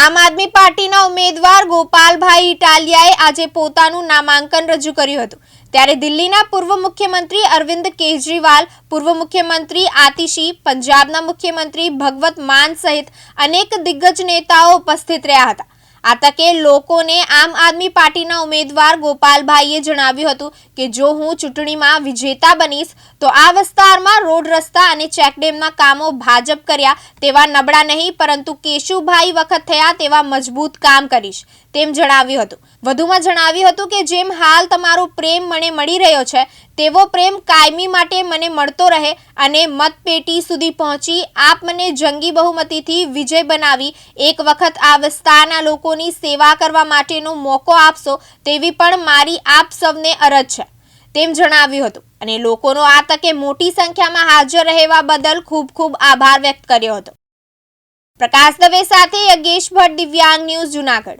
આમ આદમી પાર્ટીના ઉમેદવાર ગોપાલભાઈ ઇટાલિયાએ આજે પોતાનું નામાંકન રજૂ કર્યું હતું. ત્યારે દિલ્હીના પૂર્વ મુખ્યમંત્રી અરવિંદ કેજરીવાલ, પૂર્વ મુખ્યમંત્રી આતિશી, પંજાબના મુખ્યમંત્રી ભગવત માન સહિત અનેક દિગ્ગજ નેતાઓ ઉપસ્થિત રહ્યા હતા. આ તકે લોકોને આમ આદમી પાર્ટીના ઉમેદવાર ગોપાલભાઈએ જણાવ્યું હતું કે જો હું ચૂંટણીમાં વિજેતા બનીશ, તો આ વિસ્તારમાં રોડ રસ્તા અને ચેકડેમના કામો ભાજપ કર્યા તેવા નબળા નહીં, પરંતુ કેશુભાઈ વખત થયા તેવા મજબૂત કામ કરીશ, તેમ જણાવ્યું હતું. વધુમાં જણાવ્યું હતું કે જેમ હાલ તમારો પ્રેમ મને મળી રહ્યો છે તેવો પ્રેમ કાયમી માટે મને મળતો રહે અને મતપેટી સુધી પહોંચી આપ મને જંગી બહુમતીથી વિજય બનાવી એક વખત આ વિસ્તારના લોકોની સેવા કરવા માટેનો મોકો આપશો તેવી પણ મારી આપ સૌને અરજ છે, તેમ જણાવ્યું હતું. અને લોકોનો આ તકે મોટી સંખ્યામાં હાજર રહેવા બદલ ખૂબ ખૂબ આભાર વ્યક્ત કર્યો હતો. પ્રકાશ દવે સાથે યજ્ઞેશ ભટ્ટ, દિવ્યાંગ ન્યૂઝ જુનાગઢ.